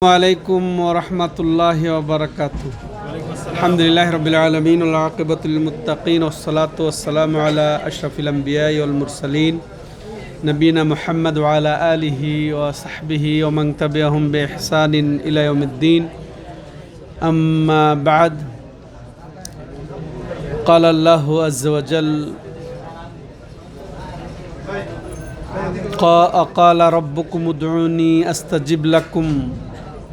السلام عليكم ورحمة الله وبركاته. الحمد لله رب العالمين والعاقبة للمتقين والصلاة والسلام على أشرف الأنبياء والمرسلين نبينا محمد وعلى آله وصحبه ومن تبعهم بإحسان إلى يوم الدين. أما بعد قال الله عز وجل قال ربكم ادعوني أستجب لكم.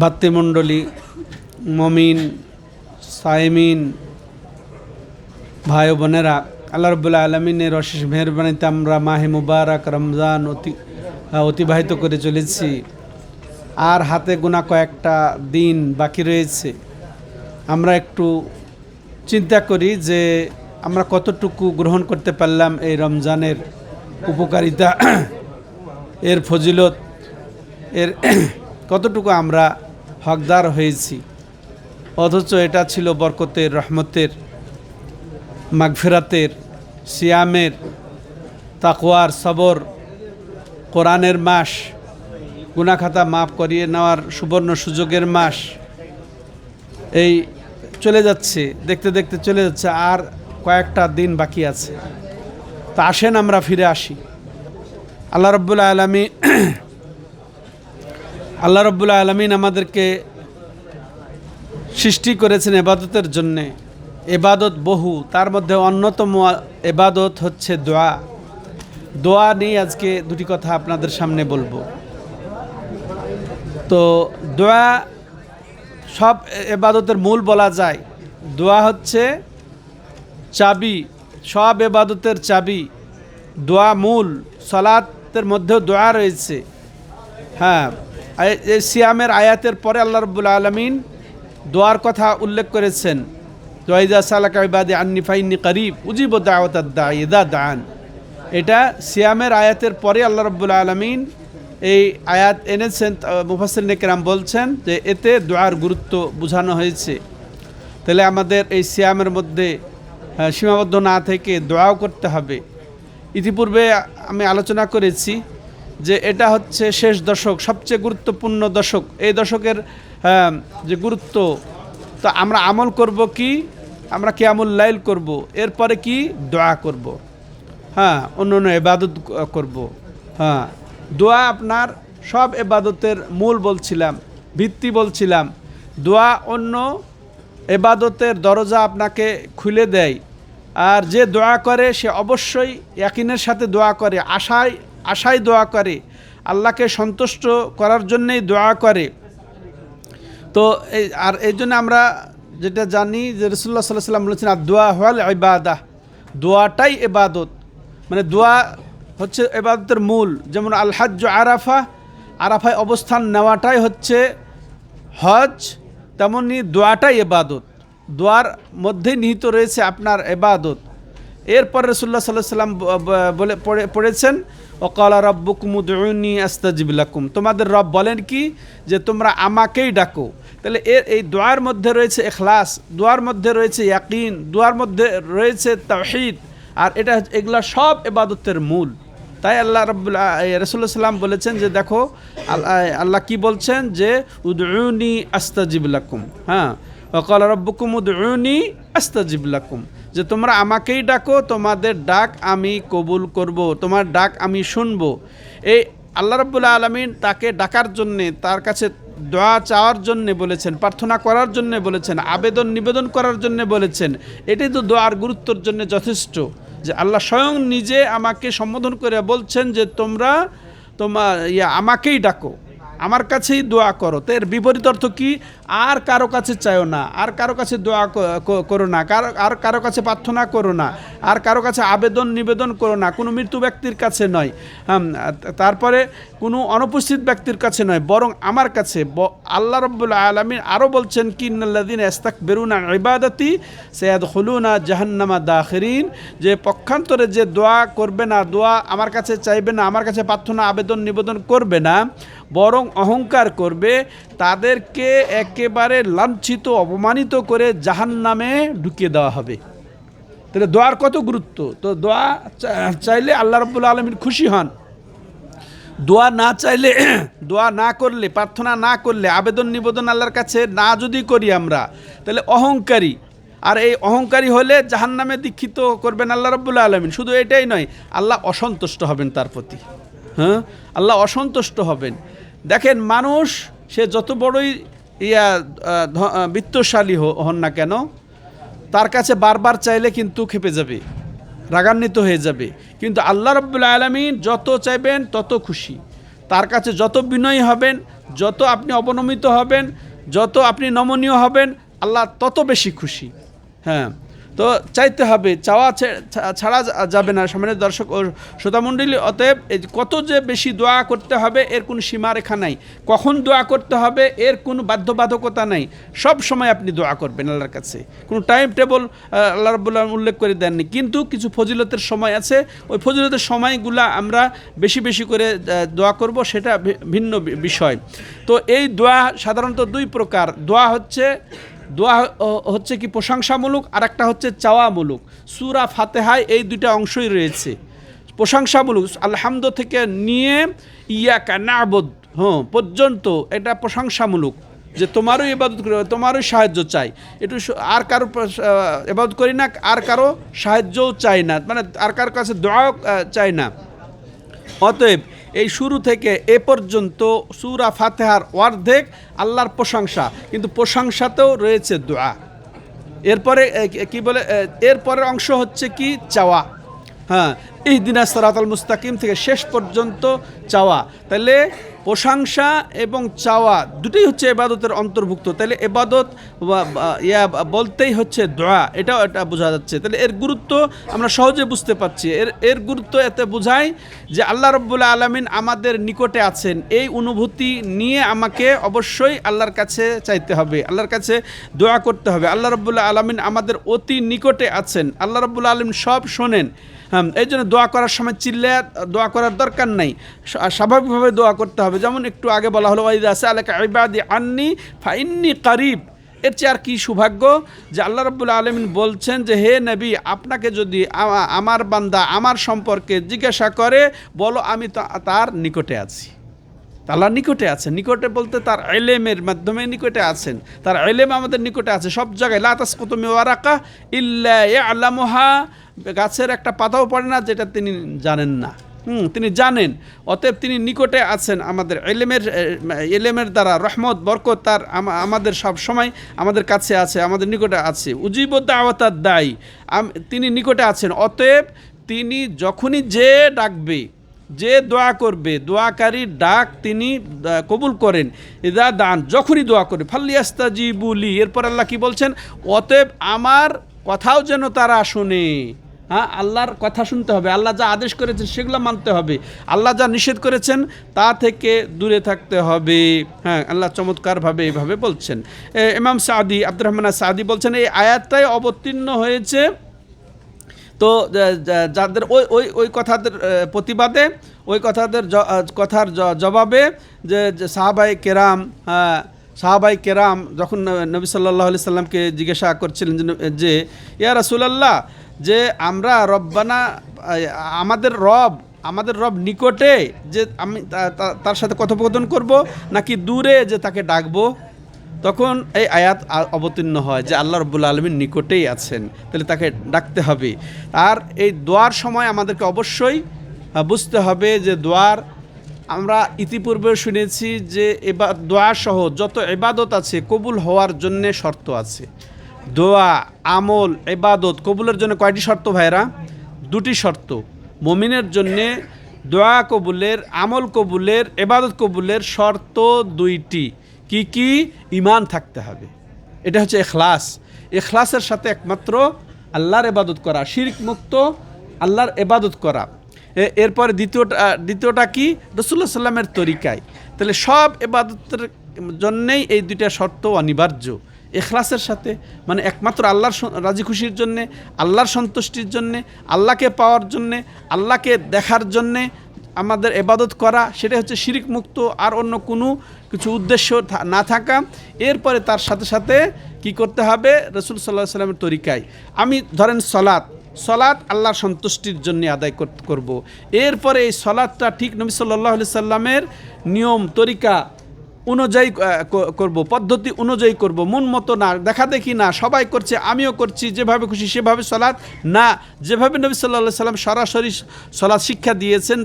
ভাতৃমণ্ডলী, মমিন সাইমিন ভাই বোনেরা, আল্লাহ রবুল্লা আলমিনের অশেষ মেহরবানিতে আমরা মাহে মুবারক রমজান অতি অতিবাহিত করে চলেছি। আর হাতে গোনা কয়েকটা দিন বাকি রয়েছে। আমরা একটু চিন্তা করি যে আমরা কতটুকু গ্রহণ করতে পারলাম এই রমজানের উপকারিতা। এর ফজিলত, এর কতটুকু আমরা হকদার হয়েছি। অথচ এটা ছিল বরকতের, রহমতের, মাগফেরাতের, সিয়ামের, তাকওয়ার, সবর, কোরআনের মাস, গুনাখাতা মাফ করিয়ে নেওয়ার সুবর্ণ সুযোগের মাস। এই চলে যাচ্ছে, দেখতে দেখতে চলে যাচ্ছে, আর কয়েকটা দিন বাকি আছে। তা আসেন আমরা ফিরে আসি। আল্লাহ রব্বুল আলমী আল্লাহ রব্বুল আলমিন আমাদেরকে সৃষ্টি করেছেন এবাদতের জন্যে। এবাদত বহু, তার মধ্যে অন্যতম এবাদত হচ্ছে দোয়া। দোয়া নিয়ে আজকে দুটি কথা আপনাদের সামনে বলব। তো দোয়া সব এবাদতের মূল বলা যায়। দোয়া হচ্ছে চাবি, সব এবাদতের চাবি। দোয়া মূল, সলাতের মধ্যেও দোয়া রয়েছে। হ্যাঁ এই সিয়ামের আয়াতের পরে আল্লাহ রব্বুল আলমিন দোয়ার কথা উল্লেখ করেছেন। দোয়াইদা সালাকা ইবাদি আন্নি ফাইন্নি করিব, উজিব দাওয়াত দা দান এটা সিয়ামের আয়াতের পরে আল্লাহ রব্বুল আলমিন এই আয়াত এনেছেন মুফাসির নেকরাম বলছেন যে এতে দোয়ার গুরুত্ব বোঝানো হয়েছে। তাহলে আমাদের এই সিয়ামের মধ্যে সীমাবদ্ধ না থেকে দোয়াও করতে হবে। ইতিপূর্বে আমি আলোচনা করেছি যে এটা হচ্ছে শেষ দশক সবচেয়ে গুরুত্বপূর্ণ দশক। এই দশকের আহ, যে গুরুত্ব তো আমরা আমল করব কি? আমরা কেয়ামুল লাইল করব। এরপরে কি? দোয়া করব। হ্যাঁ অন্য অন্য এবাদত করব। হ্যাঁ দোয়া আপনার সব এবাদতের মূল বলছিলাম ভিত্তি বলছিলাম। দোয়া অন্য এবাদতের দরজা আপনাকে খুলে দেয়। আর যে দোয়া করে সে অবশ্যই ইয়াকিনের সাথে দোয়া করে। আশায় আশায় দোয়া করে, আল্লাহকে সন্তুষ্ট করার জন্যেই দোয়া করে। তো এই, আর এই জন্য আমরা যেটা জানি যে রসুল্লাহ সাল্লাহ সাল্লাম বলেছেন, আর দোয়া হল ইবাদাহ। দোয়াটাই এবাদত মানে দোয়া হচ্ছে এবাদতের মূল। যেমন আলহাজ্জ আরাফা, আরাফায় অবস্থান নেওয়াটাই হচ্ছে হজ, তেমনি দোয়াটাই এবাদত দোয়ার মধ্যে নিহিত রয়েছে আপনার এবাদত এরপর রসুল্লাহ সাল্লাহ সাল্লাম বলে, পড়ে- পড়েছেন ওকালা রব্বুকুমুদুনি আস্তাজিবুল্লাকুম তোমাদের রব বলেন কি? যে তোমরা আমাকেই ডাকো। তাহলে এর এই দোয়ার মধ্যে রয়েছে এখলাস দোয়ার মধ্যে রয়েছে ইয়াকিন, দোয়ার মধ্যে রয়েছে তাওহিদ, আর এটা এগুলা সব এবাদতের মূল। তাই আল্লাহ রব্বুল্লাহ রসুল্লাহ সাল্লাম বলেছেন যে দেখো আল্লাহ আল্লাহ কি বলছেন? যে উদউনি আস্তাজিবুল্লাকুম হ্যাঁ ওকাল রব্বুকুম উদউনি আস্তাজিবুল্লাকুম যে তোমরা আমাকেই ডাকো, তোমাদের ডাক আমি কবুল করব, তোমার ডাক আমি শুনব। এই আল্লাহ রব্বুল্লাহ আলমিন তাকে ডাকার জন্যে, তার কাছে দোয়া চাওয়ার জন্যে বলেছেন, প্রার্থনা করার জন্যে বলেছেন, আবেদন নিবেদন করার জন্যে বলেছেন। এটাই তো দোয়ার গুরুত্বর জন্য যথেষ্ট যে আল্লাহ স্বয়ং নিজে আমাকে সম্বোধন করে বলছেন যে তোমরা তোমার ইয়া, আমাকেই ডাকো। আমার কাছেই দোয়া করো। তো এর বিপরীত অর্থ কি? আর কারও কাছে চাইও না, আর কারও কাছে দোয়া করো না, কারও, আর কারও কাছে প্রার্থনা করো না, আর কারও কাছে আবেদন নিবেদন করো না, কোনো মৃত্যু ব্যক্তির কাছে নয়। তারপরে কোনো অনুপস্থিত ব্যক্তির কাছে নয়, বরং আমার কাছে। আল্লাহ রব্বুল আলমিন আরও বলছেন কি ইন্নাল্লাদিন এস্তাক বেরুনা ইবাদতি সৈয়দ হলুনা জাহান্নামা দাহরিন যে পক্ষান্তরে যে দোয়া করবে না, দোয়া আমার কাছে চাইবে না, আমার কাছে প্রার্থনা, আবেদন, নিবেদন করবে না বরং অহংকার করবে, তাদেরকে একেবারে লাঞ্ছিত, অপমানিত করে জাহান্নামে ঢুকিয়ে দেওয়া হবে। তাহলে দোয়ার কত গুরুত্ব? তো দোয়া চাইলে আল্লাহ রব্বুল আলমিন খুশি হন। দোয়া না চাইলে, দোয়া না করলে, প্রার্থনা না করলে, আবেদন নিবেদন আল্লাহর কাছে না যদি করি আমরা, তাহলে অহংকারী। আর এই অহংকারী হলে জাহান্নামে দীক্ষিত করবেন আল্লাহ রব্বুল আলমিন। শুধু এটাই নয়, আল্লাহ অসন্তুষ্ট হবেন তার প্রতি। হ্যাঁ? আল্লাহ অসন্তুষ্ট হবেন। দেখেন, মানুষ, সে যত বড়ই, ইয়া বিত্তশালী হন না কেন, তার কাছে বারবার চাইলে কিন্তু খেপে যাবে, রাগান্বিত হয়ে যাবে। কিন্তু আল্লাহ রব্বুল আলমিন যত চাইবেন, তত খুশি। তার কাছে যত বিনয়ী হবেন, যত আপনি অবনমিত হবেন, যত আপনি নমনীয় হবেন, আল্লাহ তত বেশি খুশি। হ্যাঁ। তো চাইতে হবে, চাওয়া ছাড়া যাবে না। সামনে দর্শক ও শ্রোতামণ্ডলী অতএব কত যে বেশি দোয়া করতে হবে, এর কোনো সীমারেখা নাই। কখন দোয়া করতে হবে, এর কোনো বাধ্যবাধকতা নাই। সব সময় আপনি দোয়া করবেন আল্লাহর কাছে। কোনো টাইম টেবল আল্লাহ রবুল্লাহ উল্লেখ করে দেননি। কিন্তু কিছু ফজিলতের সময় আছে। ওই ফজিলতের সময়গুলা আমরা বেশি বেশি করে দোয়া করব, সেটা ভিন্ন বিষয়। তো এই দোয়া সাধারণত দুই প্রকার। দোয়া হচ্ছে দোয়া হচ্ছে কি প্রশংসামূলক আর একটা হচ্ছে চাওয়ামূলক। সুরা ফাতেহায় এই দুইটা অংশই রয়েছে। প্রশংসামূলক আলহামদ থেকে নিয়ে ইয়া কানাবদ হ্যাঁ পর্যন্ত এটা প্রশংসামূলক, যে তোমারও ইবাদত করি, তোমারও সাহায্য চাই। একটু আর কারও ইবাদত করি না, আর কারও সাহায্যও চাই না মানে আর কারও কাছে দোয়াও চাই না। অতএব এই শুরু থেকে এ পর্যন্ত সুরা ফাতেহার অর্ধেক আল্লাহর প্রশংসা, কিন্তু প্রশংসাতেও রয়েছে দোয়া। এরপরে কি- বলে এরপরের অংশ হচ্ছে কি? চাওয়া। হ্যাঁ এই দিনাজ সরাতাল মুস্তাকিম থেকে শেষ পর্যন্ত চাওয়া। তাহলে প্রশংসা এবং চাওয়া দুটোই হচ্ছে এবাদতের অন্তর্ভুক্ত। তাহলে এবাদত ইয়া বলতেই হচ্ছে দোয়া, এটাও এটা বোঝা যাচ্ছে। তাহলে এর গুরুত্ব আমরা সহজে বুঝতে পারছি। এর এর গুরুত্ব এতে বোঝায় যে আল্লাহ রব্বুল্লা আলমিন আমাদের নিকটে আছেন। এই অনুভূতি নিয়ে আমাকে অবশ্যই আল্লাহর কাছে চাইতে হবে, আল্লাহর কাছে দোয়া করতে হবে। আল্লাহ রব্বুল্লা আলমিন আমাদের অতি নিকটে আছেন। আল্লাহ রব্বুল্লা আলমিন সব শোনেন। এই জন্য দোয়া করার সময় চিল্লে দোয়া করার দরকার নেই। স্বাভাবিকভাবে দোয়া করতে হবে। যেমন একটু আগে বলা হলো, ওয়াইদা আছে আলাকা ইবাদি আন্নি ফাইন্নি কারিব। এর চেয়ে আর কী সৌভাগ্য যে আল্লাহ রব্বুল আলমিন বলছেন যে, হে নবী, আপনাকে যদি আমার বান্দা আমার সম্পর্কে জিজ্ঞাসা করে, বলো আমি তার নিকটে আছি। আল্লাহর নিকটে আছেন। নিকটে বলতে তার এলেমের মাধ্যমে নিকটে আছেন। তার এলেম আমাদের নিকটে আছে। সব জায়গায় লাতাস কুতুমি ওয়ারাকা ইল্লা আলামোহা গাছের একটা পাতাও পড়ে না, যেটা তিনি জানেন না। হুম, তিনি জানেন। অতএব তিনি নিকটে আছেন। আমাদের এলেমের এলেমের দ্বারা রহমত, বরকত তার আমাদের সব সময় আমাদের কাছে আছে, আমাদের নিকটে আছে। উজিব দাওয়াতার দায়ী তিনি নিকটে আছেন। অতএব তিনি যখনই যে ডাকবে যে দোয়া করবে দোয়াকারীর ডাক তিনি কবুল করেন। ইদা দান যখনই দোয়া করে ফাল্লিয়াস্তা জি বুলি এরপর আল্লাহ কি বলছেন? অতএব আমার কথাও যেন তারা শুনে। হ্যাঁ আল্লাহর কথা শুনতে হবে আল্লাহ যা আদেশ করেছেন সেগুলো মানতে হবে। আল্লাহ যা নিষেধ করেছেন তা থেকে দূরে থাকতে হবে। হ্যাঁ আল্লাহ চমৎকারভাবে এইভাবে বলছেন। এ, ইমাম সাদি আব্দুর রহমান সাদি বলছেন এই আয়াতটাই অবতীর্ণ হয়েছে তো যাদের ওই ওই ওই কথাদের প্রতিবাদে, ওই কথাদের কথার জবাবে যে সাহাবাই কেরাম হ্যাঁ সাহাবাই কেরাম যখন নবী সাল্লাহ আলি সাল্লামকে জিজ্ঞাসা করছিলেন যে ইয়া রাসুলাল্লাহ, যে আমরা রব্বানা আমাদের রব আমাদের রব নিকটে যে আমি তার সাথে কথোপকথন করব নাকি দূরে যে তাকে ডাকবো? তখন এই আয়াত অবতীর্ণ হয় যে আল্লাহ রব্বুল আলমীর নিকটেই আছেন। তাহলে তাকে ডাকতে হবে। আর এই দোয়ার সময় আমাদেরকে অবশ্যই বুঝতে হবে যে দোয়ার আমরা ইতিপূর্বে শুনেছি যে এবার দোয়া সহ যত এবাদত আছে কবুল হওয়ার জন্যে শর্ত আছে। দোয়া, আমল এবাদত কবুলের জন্য কয়টি শর্ত ভাইরা দুটি শর্ত। মমিনের জন্যে দোয়া কবুলের, আমল কবুলের এবাদত কবুলের শর্ত দুইটি। কি কি ইমান থাকতে হবে। এটা হচ্ছে এখলাস এখলাসের সাথে একমাত্র আল্লাহর এবাদত করা, শিরিক মুক্ত আল্লাহর এবাদত করা। এরপরে দ্বিতীয়টা দ্বিতীয়টা কি? রসুল্লাহ সাল্লামের তরিকায়। তাহলে সব এবাদতের জন্যেই এই দুইটা শর্ত অনিবার্য। এখলাসের সাথে মানে একমাত্র আল্লাহর রাজি খুশির জন্যে, আল্লাহর সন্তুষ্টির জন্যে, আল্লাহকে পাওয়ার জন্যে, আল্লাহকে দেখার জন্যে আমাদের এবাদত করা সেটা হচ্ছে শিরিক মুক্ত আর অন্য কোনো কিছু উদ্দেশ্য না থাকা। এরপরে তার সাথে সাথে কি করতে হবে? রসুল সাল্লাহ সাল্লামের তরিকায়। আমি ধরেন সলাৎ। সলাৎ আল্লাহর সন্তুষ্টির জন্য আদায় কর- করব। এরপরে এই সলাদটা ঠিক নবী সাল্লাহ সাল্লামের নিয়ম, তরিকা অনুযায়ী করব, পদ্ধতি অনুযায়ী করব, মন মতো না, দেখা দেখি না, সবাই করছে, আমিও করছি, যেভাবে খুশি সেভাবে সলাৎ না, যেভাবে নবী সাল্লাহ সাল্লাম সরাসরি সলাৎ শিক্ষা দিয়েছেন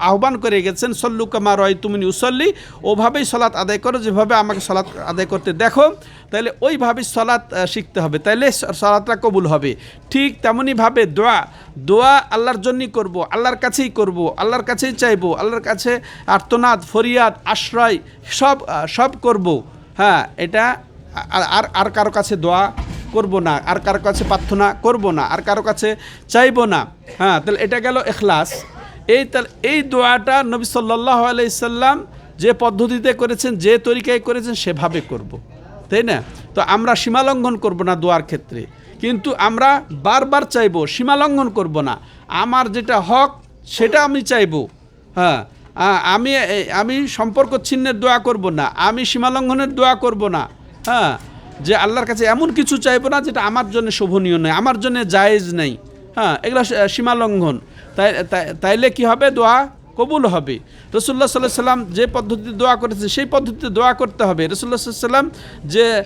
আহ্বান করে গেছেন, সল্লু কামা রয় তুমি উসল্লি, ওভাবেই সলাৎ আদায় করো, যেভাবে আমাকে সলাৎ আদায় করতে দেখো তাহলে ওইভাবেই সলাৎ শিখতে হবে, তাইলে স- সলাৎটা কবুল হবে। ঠিক তেমনইভাবে দোয়া দোয়া আল্লাহর জন্যই করব, আল্লাহর কাছেই করব, আল্লাহর কাছেই চাইব, আল্লাহর কাছে আর্তনাদ, ফরিয়াদ, আশ্রয়, সব সব করব। হ্যাঁ এটা আর- আর কারও কাছে দোয়া করব না, আর কারও কাছে প্রার্থনা করব না, আর কারও কাছে চাইব না। হ্যাঁ তাহলে এটা গেল এখলাস। এই তাহলে এই দোয়াটা নবী সাল্লাহ আলাইসাল্লাম যে পদ্ধতিতে করেছেন, যে তরিকায় করেছেন, সেভাবে করব। তাই না? তো আমরা সীমালঙ্ঘন করব না দোয়ার ক্ষেত্রে। কিন্তু আমরা বারবার চাইব সীমালঙ্ঘন করব না। আমার যেটা হক, সেটা আমি চাইব। হ্যাঁ আমি আমি সম্পর্ক ছিন্নের দোয়া করব না, আমি সীমালঙ্ঘনের দোয়া করব না হ্যাঁ যে আল্লাহর কাছে এমন কিছু চাইব না যেটা আমার জন্য শোভনীয় নয়, আমার জন্য জায়েজ নেই হ্যাঁ এগুলো সীমালঙ্ঘন, তাই, তাই- তাইলে কি হবে দোয়া? কবুল হবে। রসুল্লাহ সাল্লাহ সাল্লাম যে পদ্ধতিতে দোয়া করেছে, সেই পদ্ধতিতে দোয়া করতে হবে। রসুল্লাহ সাল্লাম যে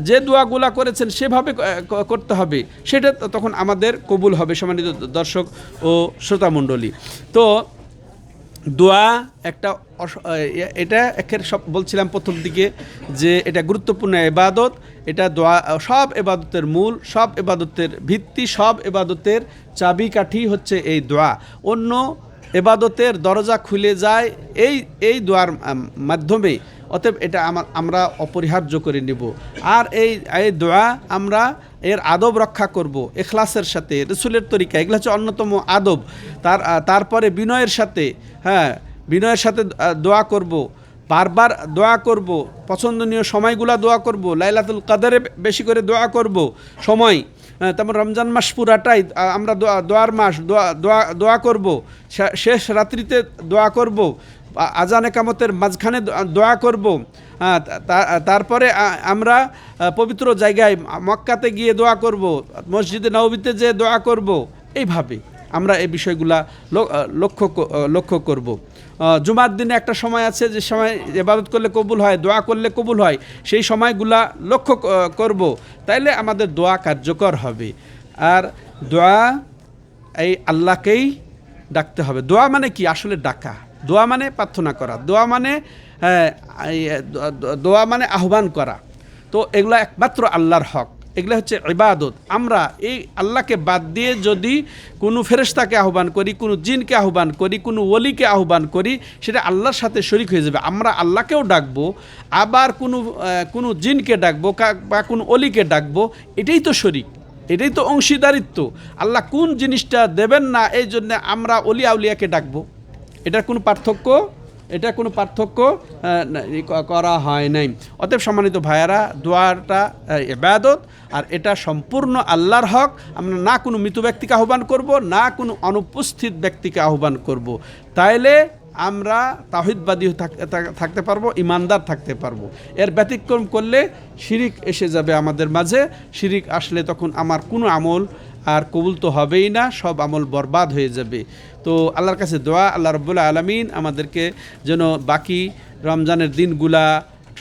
যে দোয়াগুলা করেছেন, সেভাবে করতে হবে। সেটা তখন আমাদের কবুল হবে, সম্মানিত দর্শক ও শ্রোতামণ্ডলী। তো দোয়া, একটা এটা একের সব বলছিলাম প্রথম দিকে যে এটা গুরুত্বপূর্ণ এবাদত, এটা দোয়া সব এবাদতের মূল, সব এবাদতের ভিত্তি, সব এবাদতের চাবিকাঠি হচ্ছে এই দোয়া। অন্য এবাদতের দরজা খুলে যায়, এই এই দোয়ার মাধ্যমে অতএব এটা আমার আমরা অপরিহার্য করে নেব। আর এই এই দোয়া আমরা এর আদব রক্ষা করব, এখলাসের সাথে, রসুলের তরিকা। এগুলো হচ্ছে অন্যতম আদব। তার তারপরে বিনয়ের সাথে হ্যাঁ বিনয়ের সাথে দোয়া করব, বারবার দোয়া করব, পছন্দনীয় সময়গুলা দোয়া করব, লাইলাতুল কাদারে বেশি করে দোয়া করব, সময় তারপর রমজান মাস পুরাটাই আমরা দোয়া, দোয়ার মাস দোয়া দোয়া দোয়া করব শেষ রাত্রিতে দোয়া করব আজান একামতের মাঝখানে দোয়া করব। তারপরে আমরা পবিত্র জায়গায় মক্কাতে গিয়ে দোয়া করব, মসজিদে নবীতে যে দোয়া করব। এইভাবে আমরা এই বিষয়গুলা লক্ষ্য লক্ষ্য করব। জুমার দিনে একটা সময় আছে যে সময় এবাদত করলে কবুল হয়, দোয়া করলে কবুল হয়, সেই সময়গুলা লক্ষ্য করব। তাইলে আমাদের দোয়া কার্যকর হবে। আর দোয়া এই আল্লাহকেই ডাকতে হবে। দোয়া মানে কি? আসলে ডাকা। দোয়া মানে প্রার্থনা করা, দোয়া মানে দোয়া মানে আহ্বান করা। তো এগুলো একমাত্র আল্লাহর হক, এগুলো হচ্ছে ইবাদত। আমরা এই আল্লাহকে বাদ দিয়ে যদি কোনো ফেরেশতাকে আহ্বান করি, কোনো জিনকে আহ্বান করি, কোনো ওলিকে আহ্বান করি, সেটা আল্লাহর সাথে শরিক হয়ে যাবে। আমরা আল্লাহকেও ডাকবো, আবার কোনো কোনো জিনকে ডাকবো বা কোনো অলিকে ডাকবো, এটাই তো শরিক, এটাই তো অংশীদারিত্ব। আল্লাহ কোন জিনিসটা দেবেন না, এই জন্য আমরা অলি আউলিয়াকে ডাকবো। এটার কোনো পার্থক্য? এটা কোনো পার্থক্য করা হয় নাই। অতএব সম্মানিত ভাইয়ারা, দোয়াটা এবাদত আর এটা সম্পূর্ণ আল্লাহর হক। আমরা না কোনো মৃত ব্যক্তিকে আহ্বান করব, না কোনো অনুপস্থিত ব্যক্তিকে আহ্বান করব। তাইলে আমরা তাহিদবাদী থাক- থাক- থাকতে পারব, ইমানদার থাকতে পারব। এর ব্যতিক্রম করলে শিরিক এসে যাবে আমাদের মাঝে। শিরিক আসলে তখন আমার কোনো আমল আর কবুল তো হবেই না, সব আমল বরবাদ হয়ে যাবে। তো আল্লাহর কাছে দোয়া, আল্লাহ রব্বুল্লাহ আলমিন আমাদেরকে যেন বাকি রমজানের দিনগুলা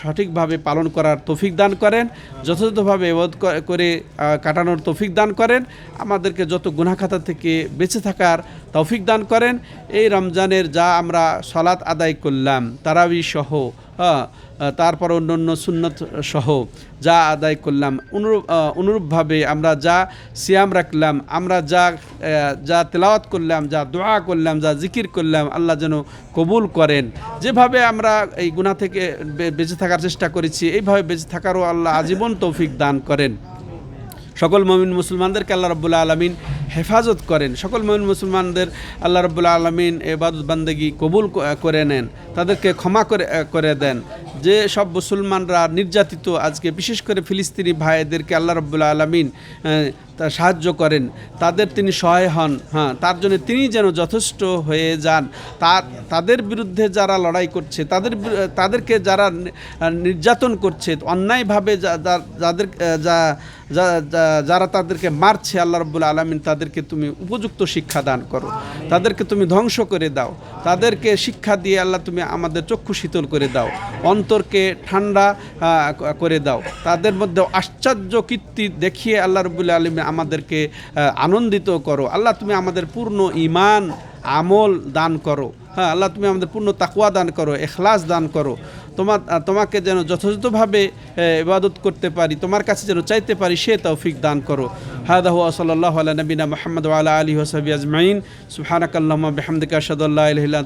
সঠিকভাবে পালন করার তৌফিক দান করেন, যথাযথভাবে এবাদত করে কাটানোর তৌফিক দান করেন, আমাদেরকে যত গুনাখাতা থেকে বেঁচে থাকার তৌফিক দান করেন। এই রমজানের যা আমরা সলাৎ আদায় করলাম, তারাবি সহ হ্যাঁ, তারপর অন্য অন্য সুন্নত সহ যা আদায় করলাম অনুরূপ অনুরূপভাবে আমরা যা সিয়াম রাখলাম আমরা যা যা তেলাওয়াত করলাম যা দোয়া করলাম যা জিকির করলাম আল্লাহ যেন কবুল করেন। যেভাবে আমরা এই গুণা থেকে বেঁচে থাকার চেষ্টা করেছি এইভাবে বেঁচে থাকারও আল্লাহ আজীবন তৌফিক দান করেন। সকল মমিন মুসলমানদেরকে আল্লাহ রব্বুল্লা আলমিন হেফাজত করেন। সকল মমিন মুসলমানদের আল্লাহ রব্বুল্লা আলমিন এবাদত বান্দেগি কবুল করে নেন, তাদেরকে ক্ষমা করে করে দেন। যে সব মুসলমানরা নির্যাতিত আজকে, বিশেষ করে ফিলিস্তিনি ভাইদেরকে আল্লাহ রব্বুল্লা আলমিন সাহায্য করেন। তাদের তিনি সহায় হন। হ্যাঁ তার জন্য তিনি যেন যথেষ্ট হয়ে যান। তার তাদের বিরুদ্ধে যারা লড়াই করছে, তাদের তাদেরকে যারা নির্যাতন করছে, অন্যায়ভাবে যাদের, যা যারা তাদেরকে মারছে, আল্লাহ রব্বুল আলমিন তাদেরকে তুমি উপযুক্ত শিক্ষা দান করো। তাদেরকে তুমি ধ্বংস করে দাও। তাদেরকে শিক্ষা দিয়ে আল্লাহ তুমি আমাদের চক্ষু শীতল করে দাও। অন্তরকে ঠান্ডা করে দাও। তাদের মধ্যে আশ্চর্য কীর্তি দেখিয়ে আল্লাহ রব্বুল আলমিন আমাদেরকে আনন্দিত করো। আল্লাহ তুমি আমাদের পূর্ণ ইমান আমল দান করো। হ্যাঁ আল্লাহ তুমি আমাদের পূর্ণ তাকুয়া দান করো, এখলাস দান করো। তোমার তোমাকে যেন যথাযথভাবে ইবাদত করতে পারি, তোমার কাছে যেন চাইতে পারি, সে তৌফিক দান করো। হাদাহু সাল্লাহ আলা নবীনা মোহাম্মদ আলা আলী ওসাবি আজমাইন। সুবহানাকাল্লাহুম্মা বিহামদিকা আশহাদু আল্লা ইলাহা ইল্লা